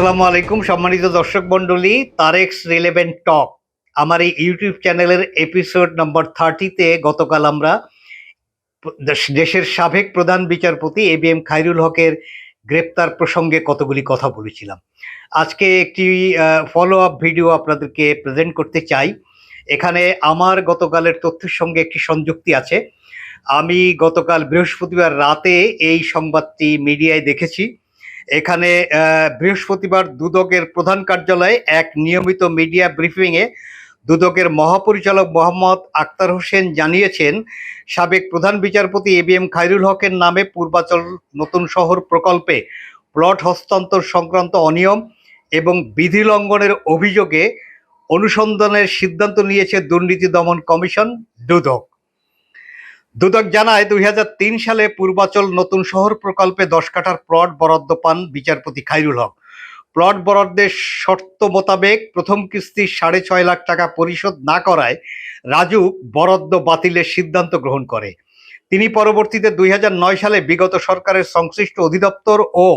আসসালামু আলাইকুম, সম্মানিত দর্শক মণ্ডলী তারেক্স রিলেভেন্ট টক। আমার এই ইউটিউব চ্যানেলের এপিসোড নম্বর থার্টিতে গতকাল আমরা দেশের সাবেক প্রধান বিচারপতি এ বি এম খাইরুল হকের গ্রেপ্তার প্রসঙ্গে কতগুলি কথা বলেছিলাম। আজকে একটি ফলো আপ ভিডিও আপনাদেরকে প্রেজেন্ট করতে চাই। এখানে আমার গতকালের তথ্যের সঙ্গে একটি সংযুক্তি আছে। আমি গতকাল বৃহস্পতিবার রাতে এই সংবাদটি মিডিয়ায় দেখেছি। এখানে বৃহস্পতিবার দুদকের প্রধান কার্যালয়ে এক নিয়মিত মিডিয়া ব্রিফিংয়ে দুদকের মহাপরিচালক মোহাম্মদ আক্তার হোসেন জানিয়েছেন, সাবেক প্রধান বিচারপতি এ বি এম খাইরুল হকের নামে পূর্বাচল নতুন শহর প্রকল্পে প্লট হস্তান্তর সংক্রান্ত অনিয়ম এবং বিধি লঙ্ঘনের অভিযোগে অনুসন্ধানের সিদ্ধান্ত নিয়েছে দুর্নীতি দমন কমিশন দুদক। দুদক জানায়, দুই হাজার তিন সালে পূর্বাচল নতুন শহর প্রকল্পে দশ কাঠার প্লট বরাদ্দ পান বিচারপতি খাইরুল হক। প্লট বরাদ্দের শর্ত মোতাবেক প্রথম কিস্তি সাড়ে ছয় লাখ টাকা পরিশোধ না করায় রাজু বরাদ্দ বাতিলের সিদ্ধান্ত গ্রহণ করে। তিনি পরবর্তীতে দুই হাজার নয় সালে বিগত সরকারের সংশ্লিষ্ট অধিদপ্তর ও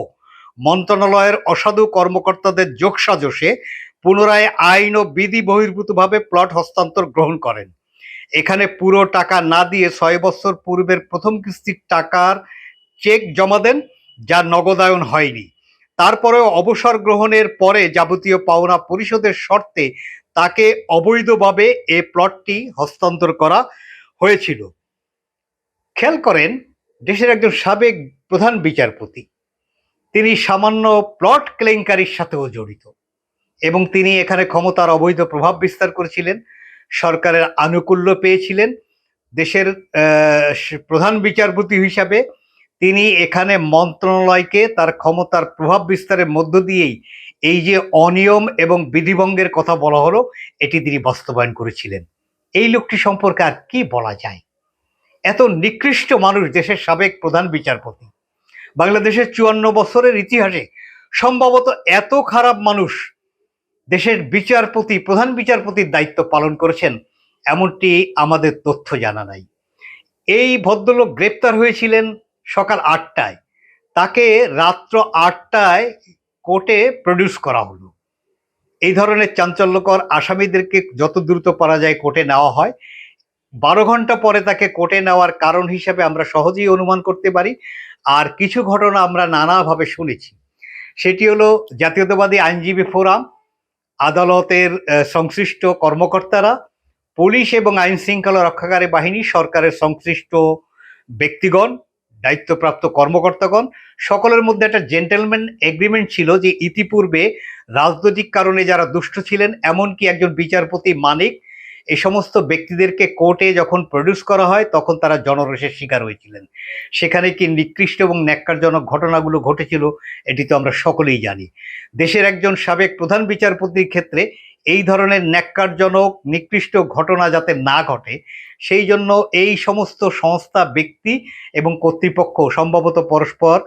মন্ত্রণালয়ের অসাধু কর্মকর্তাদের যোগসাজশে পুনরায় আইন ও বিধি বহির্ভূতভাবে প্লট হস্তান্তর গ্রহণ করেন। এখানে পুরো টাকা না দিয়ে ছয় বছর পূর্বের প্রথম কিস্তির টাকার চেক জমা দেন যা নগদায়ন হয়নি। তারপরেও অবসর গ্রহণের পরে যাবতীয় পাওনা পরিশোধের শর্তে তাকে অবৈধভাবে এ প্লটটি হস্তান্তর করা হয়েছিল। খেয়াল করেন, দেশের একজন সাবেক প্রধান বিচারপতি। তিনি সামান্য প্লট কেলেঙ্কারির সাথেও জড়িত এবং তিনি এখানে ক্ষমতার অবৈধ প্রভাব বিস্তার করেছিলেন। সরকারের আনুকূল্য পেয়েছিলেন। দেশের প্রধান বিচারপতি হিসাবে তিনি এখানে মন্ত্রণালয়কে তার ক্ষমতার প্রভাব বিস্তারের মধ্য দিয়েই এই যে অনিয়ম এবং বিধিভঙ্গের কথা বলা হলো, এটি তিনি বাস্তবায়ন করেছিলেন। এই লোকটি সম্পর্কে আর কি বলা যায়? এত নিকৃষ্ট মানুষ দেশের সাবেক প্রধান বিচারপতি। বাংলাদেশের চুয়ান্ন বছরের ইতিহাসে সম্ভবত এত খারাপ মানুষ দেশের বিচারপতি, প্রধান বিচারপতির দায়িত্ব পালন করেছেন, এমনটি আমাদের তথ্য জানা নাই। এই ভদ্রলোক গ্রেপ্তার হয়েছিলেন সকাল আটটায়। তাকে রাত্র আটটায় কোর্টে প্রডিউস করা হলো। এই ধরনের চাঞ্চল্যকর আসামিদেরকে যত দ্রুত পারা যায় কোর্টে নেওয়া হয়। বারো ঘণ্টা পরে তাকে কোর্টে নেওয়ার কারণ হিসেবে আমরা সহজেই অনুমান করতে পারি। আর কিছু ঘটনা আমরা নানাভাবে শুনেছি। সেটি হলো জাতীয়তাবাদী আইনজীবী ফোরাম আদালতের সংশ্লিষ্ট কর্মকর্তারা, পুলিশ এবং আইন শৃঙ্খলা রক্ষাকারী বাহিনী, সরকারের সংশ্লিষ্ট ব্যক্তিগণ, দায়িত্বপ্রাপ্ত কর্মকর্তাগণ, সকলের মধ্যে একটা জেন্টেলম্যান এগ্রিমেন্ট ছিল যে ইতিপূর্বে রাজনৈতিক কারণে যারা দুষ্ট ছিলেন, এমনকি একজন বিচারপতি মানিক এই সমস্ত ব্যক্তিদেরকে কোর্টে যখন প্রডিউস করা হয়, তখন তারা জনরোষের শিকার হয়েছিলেন। সেখানে কি নিকৃষ্ট এবং ন্যাক্কারজনক ঘটনাগুলো ঘটেছিল, এটি তো আমরা সকলেই জানি। দেশের একজন সাবেক প্রধান বিচারপতির ক্ষেত্রে এই ধরনের ন্যাক্কারজনক, নিকৃষ্ট ঘটনা যাতে না ঘটে, সেই জন্য এই সমস্ত সংস্থা, ব্যক্তি এবং কর্তৃপক্ষ, সম্ভবত পরস্পর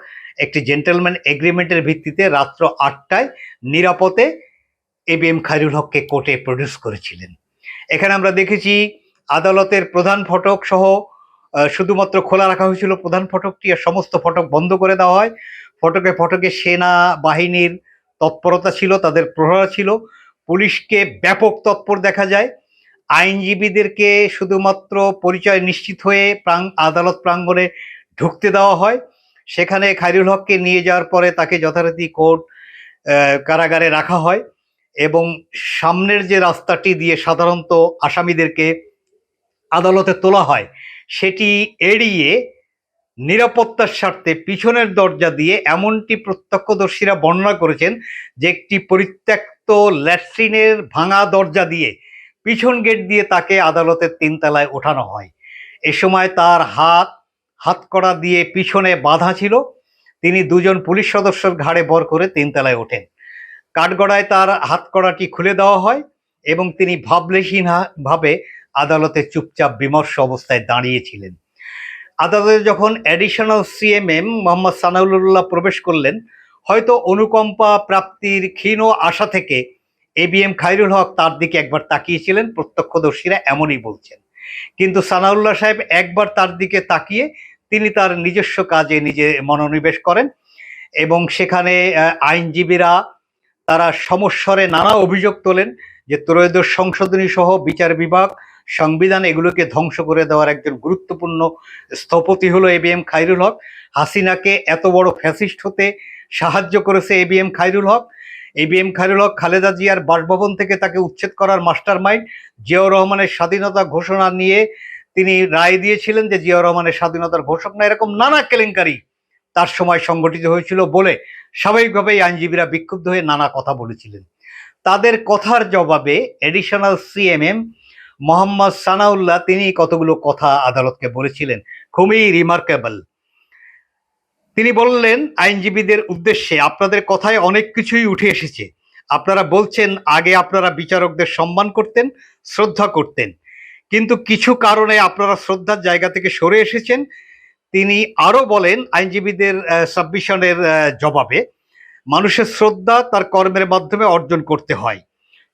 একটি জেন্টেলম্যান এগ্রিমেন্টের ভিত্তিতে রাত্র আটটায় নিরাপদে এ বি এম খায়রুল হককে কোর্টে প্রডিউস করেছিলেন। এখানে আমরা দেখেছি আদালতের প্রধান ফটক সহ শুধুমাত্র খোলা রাখা হয়েছিল প্রধান ফটকটি আর সমস্ত ফটক বন্ধ করে দেওয়া হয়। ফটকে ফটকে সেনা বাহিনীর তৎপরতা ছিল, তাদের প্রহরা ছিল। পুলিশকে ব্যাপক তৎপর দেখা যায়। আইনজীবীদেরকে শুধুমাত্র পরিচয় নিশ্চিত হয়ে প্রাং, আদালত প্রাঙ্গণে ঢুকতে দেওয়া হয়। সেখানে খাইরুল হককে নিয়ে যাওয়ার পরে তাকে যথারীতি কোর্ট কারাগারে রাখা হয়। এবং সামনের যে রাস্তাটি দিয়ে সাধারণত আসামিদেরকে আদালতে তোলা হয়, সেটি এড়িয়ে নিরাপত্তার স্বার্থে পিছনের দরজা দিয়ে এমনটি প্রত্যক্ষদর্শীরা বর্ণনা করেছেন যে একটি পরিত্যক্ত ল্যাট্রিনের ভাঙা দরজা দিয়ে পিছন গেট দিয়ে তাকে আদালতের তিনতলায় ওঠানো হয়। এ সময় তার হাত, হাতকড়া দিয়ে পিছনে বাঁধা ছিল। তিনি দুজন পুলিশ সদস্যর ঘাড়ে বর করে তিনতলায় ওঠেন। কাঠগড়ায় তার হাতকড়াটি খুলে দেওয়া হয় এবং তিনি ভাবে আদালতে চুপচাপ বিমর্ষ অবস্থায় দাঁড়িয়েছিলেন। আদালতে যখন অ্যাডিশনাল সিএমএম মোহাম্মদ সানাউল্লাহ প্রবেশ করলেন, হয়তো অনুকম্পা প্রাপ্তির ক্ষীণ আশা থেকে এবিএম খাইরুল হক তার দিকে একবার তাকিয়েছিলেন, প্রত্যক্ষদর্শীরা এমনই বলছেন। কিন্তু সানাউল্লাহ সাহেব একবার তার দিকে তাকিয়ে তিনি তার নিজস্ব কাজে নিজে মনোনিবেশ করেন এবং সেখানে আইনজীবীরা তারা সমস্বরে নানা অভিযোগ তোলেন যে ত্রয়োদশ সংশোধনী সহ বিচার বিভাগ সংবিধান এগুলোকে ধ্বংস করে দেওয়ার একজন গুরুত্বপূর্ণ স্থপতি হলো A B M Khairul Haque. হাসিনাকে এত বড় ফ্যাসিস্ট হতে সাহায্য করেছে A B M Khairul Haque. A B M Khairul Haque Khaleda জিয়ার বাসভবন থেকে তাকে উচ্ছেদ করার মাস্টার মাইন্ড জিয়াউর রহমানের স্বাধীনতা ঘোষণা নিয়ে তিনি রায় দিয়েছিলেন যে জিয়াউর রহমানের স্বাধীনতার ঘোষক না, এরকম নানা কেলেঙ্কারি তার সময় সংগঠিত হয়েছিল বলে স্বাভাবিকভাবেই আইনজীবীরা বিক্ষুব্ধ হয়ে নানা কথা বলেছিলেন। তাদের কথার জবাবে এডিশনাল সিএমএম মোহাম্মদ সানাউল্লাহ তিনি কতগুলো কথা আদালতকে বলেছিলেন, খুবই রিমার্কেবল তিনি বললেন, আইনজীবীদের উদ্দেশ্যে আপনাদের কথায় অনেক কিছুই উঠে এসেছে। আপনারা বলছেন, আগে আপনারা বিচারকদের সম্মান করতেন, শ্রদ্ধা করতেন। কিন্তু কিছু কারণে আপনারা শ্রদ্ধার জায়গা থেকে সরে এসেছেন তিনি আরও বলেন, আইনজীবীদের সাবমিশনের জবাবে মানুষের শ্রদ্ধা তার কর্মের মাধ্যমে অর্জন করতে হয়।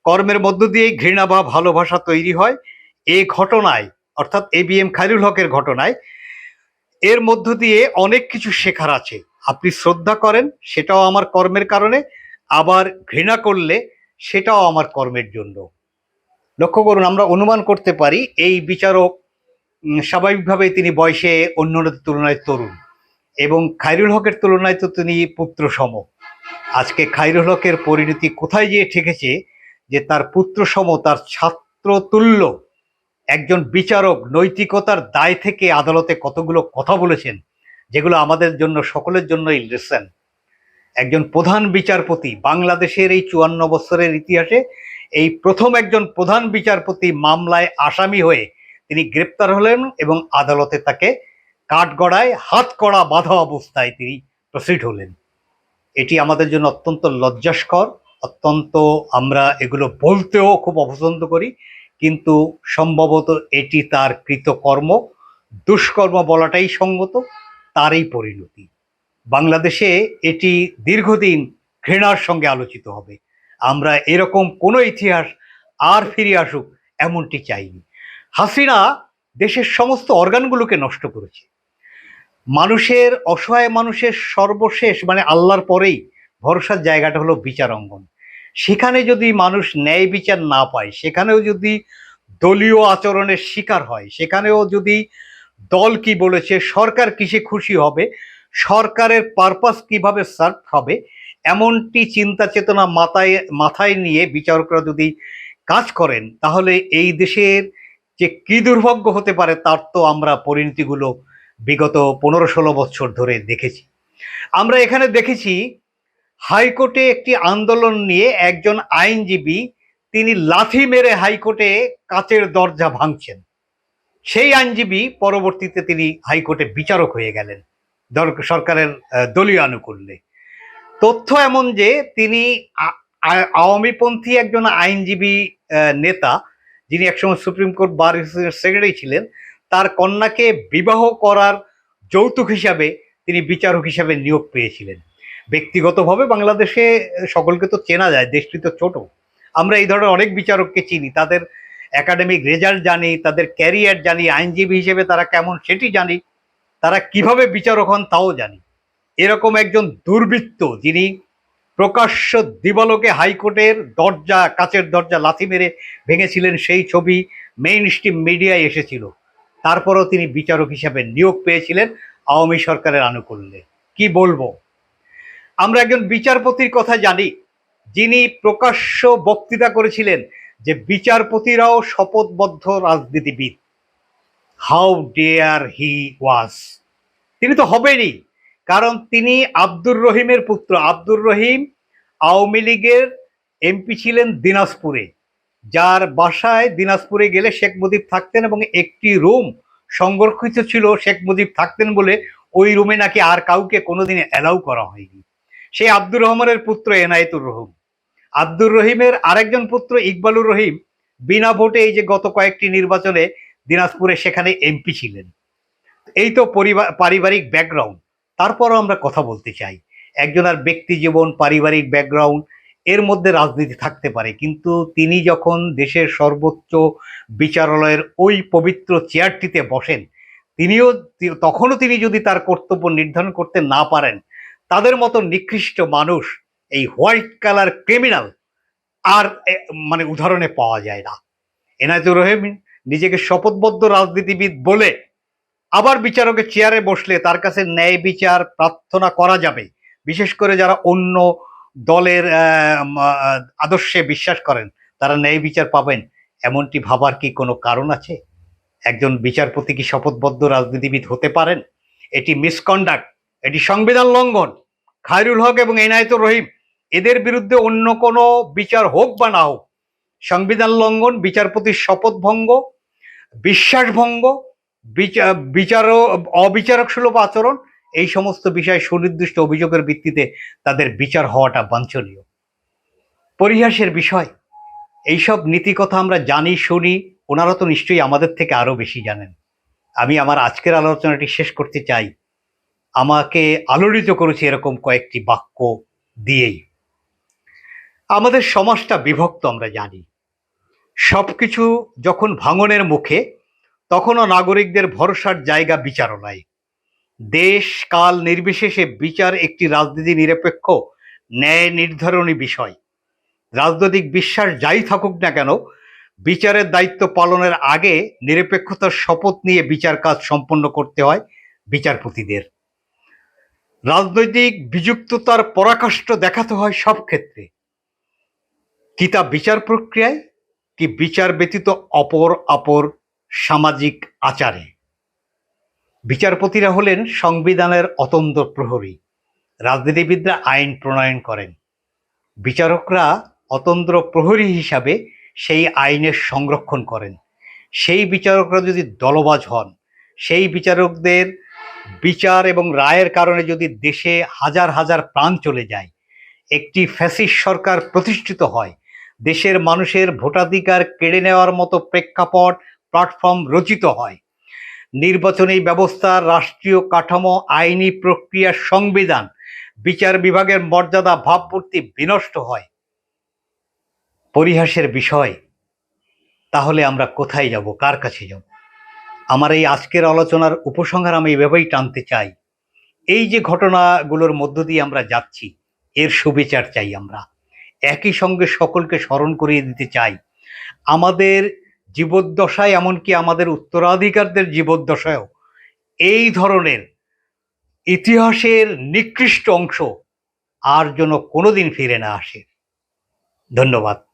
কর্মের মধ্য দিয়েই ঘৃণা বা ভালোবাসা তৈরি হয়। এই ঘটনায়, অর্থাৎ এ বি এম খাইরুল হকের ঘটনায়, এর মধ্য দিয়ে অনেক কিছু শেখার আছে। আপনি শ্রদ্ধা করেন, সেটাও আমার কর্মের কারণে, আবার ঘৃণা করলে সেটাও আমার কর্মের জন্য। লক্ষ্য করুন, আমরা অনুমান করতে পারি, এই বিচারক উম, স্বাভাবিকভাবেই তিনি বয়সে অন্যদের তুলনায় তরুণ এবং খাইরুল হকের তুলনায় তো তিনি পুত্র সম আজকে খাইরুল হকের পরিণতি কোথায় গিয়ে ঠেকেছে যে তার পুত্র সম তার ছাত্র তুল্য একজন বিচারক নৈতিকতার দায় থেকে আদালতে কতগুলো কথা বলেছেন যেগুলো আমাদের জন্য সকলের জন্যই লেসেন। একজন প্রধান বিচারপতি বাংলাদেশের এই চুয়ান্ন বছরের ইতিহাসে এই প্রথম একজন প্রধান বিচারপতি মামলায় আসামি হয়ে তিনি গ্রেপ্তার হলেন এবং আদালতে তাকে কাঠগড়ায় হাত কড়া বাঁধা অবস্থায় তিনি প্রসিড হলেন। এটি আমাদের জন্য অত্যন্ত লজ্জাস্কর, অত্যন্ত আমরা এগুলো বলতেও খুব অপছন্দ করি, কিন্তু সম্ভবত এটি তার কৃতকর্ম, দুষ্কর্ম বলাটাই সঙ্গত, তারই পরিণতি। বাংলাদেশে এটি দীর্ঘদিন ঘৃণার সঙ্গে আলোচিত হবে। আমরা এরকম কোনো ইতিহাস আর ফিরে আসুক, এমনটি চাইনি। হাসিনা দেশের সমস্ত অর্গানগুলোকে নষ্ট করেছে। মানুষের, অসহায় মানুষের সর্বশেষ মানে আল্লাহর পরেই ভরসার জায়গাটা হলো বিচার অঙ্গন। সেখানে যদি মানুষ ন্যায় বিচার না পায়, সেখানেও যদি দলীয় আচরণের শিকার হয়, সেখানেও যদি দল কি বলেছে, সরকার কিসে খুশি হবে, সরকারের পারপাস কীভাবে সার্ভ হবে, এমনটি চিন্তা চেতনা মাথায় মাথায় নিয়ে বিচারকরা যদি কাজ করেন, তাহলে এই দেশের যে কি দুর্ভাগ্য হতে পারে তার তো আমরা পরিণতিগুলো বিগত পনেরো ষোলো বছর ধরে দেখেছি। আমরা এখানে দেখেছি, হাইকোর্টে একটি আন্দোলন নিয়ে একজন আইনজীবী তিনি লাথি মেরে হাইকোর্টে কাচের দরজা ভাঙছেন। সেই আইনজীবী পরবর্তীতে তিনি হাইকোর্টে বিচারক হয়ে গেলেন সরকারের দলীয় আনুকূল্যে। তথ্য এমন যে তিনি আওয়ামীপন্থী একজন আইনজীবী নেতা যিনি একসময় সুপ্রিম কোর্ট বার সেক্রেটারি ছিলেন, তার কন্যাকে বিবাহ করার যৌতুক হিসাবে তিনি বিচারক হিসাবে নিয়োগ পেয়েছিলেন। ব্যক্তিগতভাবে বাংলাদেশে সকলকে তো চেনা যায়, দেশটি তো ছোট। আমরা এই ধরনের অনেক বিচারককে চিনি, তাদের একাডেমিক রেজাল্ট জানি, তাদের ক্যারিয়ার জানি, আইনজীবী হিসেবে তারা কেমন সেটি জানি, তারা কীভাবে বিচারক হন তাও জানি। এরকম একজন দুর্বৃত্ত যিনি প্রকাশ্য দিবালোকে হাইকোর্টের দরজা, কাচের দরজা লাথি মেরে ভেঙেছিলেন সেই ছবি মেইন স্ট্রিম মিডিয়ায় এসেছিল। তারপরও তিনি বিচারক হিসাবে নিয়োগ পেয়েছিলেন আওয়ামী সরকারের আনুকূল্যে। কি বলব? আমরা একজন বিচারপতির কথা জানি, যিনি প্রকাশ্য বক্তৃতা করেছিলেন যে বিচারপতিরাও শপথবদ্ধ রাজনীতিবিদ। হাউ ডেয়ার হি ওয়াজ তিনি তো হবেনই। কারণ তিনি আব্দুর রহিমের পুত্র। আব্দুর রহিম আওয়ামী লীগের এমপি ছিলেন দিনাজপুরে। যার বাসায় দিনাজপুরে গেলে শেখ মুজিব থাকতেন এবং একটি রুম সংরক্ষিত ছিল শেখ মুজিব থাকতেন বলে ওই রুমে নাকি আর কাউকে কোনোদিন অ্যালাউ করা হয়নি। সেই আব্দুর রহমানের পুত্র এনায়েতুর রহিম। আব্দুর রহিমের আরেকজন পুত্র ইকবালুর রহিম বিনা ভোটে এই যে গত কয়েকটি নির্বাচনে দিনাজপুরে সেখানে এমপি ছিলেন। এই তো পরিবার পারিবারিক ব্যাকগ্রাউন্ড তারপরও আমরা কথা বলতে চাই। একজনের ব্যক্তি জীবন, পারিবারিক ব্যাকগ্রাউন্ড এর মধ্যে রাজনীতি থাকতে পারে। কিন্তু তিনি যখন দেশের সর্বোচ্চ বিচারালয়ের ওই পবিত্র চেয়ারটিতে বসেন, তিনিও তখনও তিনি যদি তার কর্তব্য নির্ধারণ করতে না পারেন, তাদের মতো নিকৃষ্ট মানুষ, এই হোয়াইট কালার ক্রিমিনাল আর মানে উদাহরণে পাওয়া যায় না। এনায়তুর রহিম নিজেকে শপথবদ্ধ রাজনীতিবিদ বলে আবার বিচারকের চেয়ারে বসলে তার কাছে ন্যায় বিচার প্রার্থনা করা যাবে। বিশেষ করে যারা অন্য দলের আদর্শে বিশ্বাস করেন, তারা ন্যায় বিচার পাবেন। এমনটি ভাবার কি কোনো কারণ আছে? একজন বিচারপতি কি শপথবদ্ধ রাজনীতিবিদ হতে পারেন? এটি মিসকন্ডাক্ট এটি সংবিধান লঙ্ঘন। খায়রুল হক এবং এনায়েতুর রহিম এদের বিরুদ্ধে অন্য কোনো বিচার হোক বা না হোক, সংবিধান লঙ্ঘন, বিচারপতির শপথ ভঙ্গ বিশ্বাস ভঙ্গ বিচা- বিচার অবিচারক সুলভ আচরণ, এই সমস্ত বিষয়ে সুনির্দিষ্ট অভিযোগের ভিত্তিতে তাদের বিচার হওয়াটা বাঞ্ছনীয়। পরিহাসের বিষয়, এইসব নীতি কথা আমরা জানি, শুনি, ওনারা তো নিশ্চয়ই আমাদের থেকে আরও বেশি জানেন। আমি আমার আজকের আলোচনাটি শেষ করতে চাই। আমাকে আলোড়িত করেছে এরকম কয়েকটি বাক্য দিয়েই। আমাদের সমাজটা বিভক্ত আমরা জানি। সবকিছু যখন ভাঙনের মুখে তখনও নাগরিকদের ভরসার জায়গা বিচারণায় দেশ কাল নির্বিশেষে বিচার একটি রাজনীতি নিরপেক্ষ, ন্যায় নির্ধারণী বিষয়। রাজনৈতিক বিশ্বাস যাই থাকুক না কেন, বিচারের দায়িত্ব পালনের আগে নিরপেক্ষতার শপথ নিয়ে বিচার কাজ সম্পন্ন করতে হয় বিচারপতিদের। রাজনৈতিক বিযুক্ততার পরাকাষ্ঠ দেখাতে হয় সব ক্ষেত্রে। কি তা বিচার প্রক্রিয়ায়, কি বিচার ব্যতীত অপর অপর সামাজিক আচারে। বিচারপতিরা হলেন সংবিধানের অতন্দ্র প্রহরী। রাজনীতিবিদরা আইন প্রণয়ন করেন। বিচারকরা অতন্দ্র প্রহরী হিসাবে সেই আইনের সংরক্ষণ করেন। সেই বিচারকরা যদি দলবাজ হন, সেই বিচারকদের বিচার এবং রায়ের কারণে যদি দেশে হাজার হাজার প্রাণ চলে যায়, একটি ফ্যাসিস সরকার প্রতিষ্ঠিত হয়, দেশের মানুষের ভোটাধিকার কেড়ে নেওয়ার মতো প্রেক্ষাপট প্ল্যাটফর্ম রচিত হয়। নির্বাচনী ব্যবস্থা, রাষ্ট্রীয় কাঠামো, আইনি প্রক্রিয়া, সংবিধান, বিচার বিভাগের মর্যাদা, ভাবমূর্তি বিনষ্ট হয়। পরিহাসের বিষয়, তাহলে আমরা কোথায় যাব? কার কাছে যাব? আমার এই আজকের আলোচনার উপসংহার আমি এভাবেই টানতে চাই। এই যে ঘটনাগুলোর মধ্য দিয়ে আমরা যাচ্ছি, এর সুবিচার চাই আমরা। একই সঙ্গে সকলকে স্মরণ করিয়ে দিতে চাই। আমাদের জীবদ্দশায়, এমনকি আমাদের উত্তরাধিকারদের জীবদ্দশায়ও এই ধরনের ইতিহাসের নিকৃষ্ট অংশ আর যেন কোনোদিন ফিরে না আসে। ধন্যবাদ।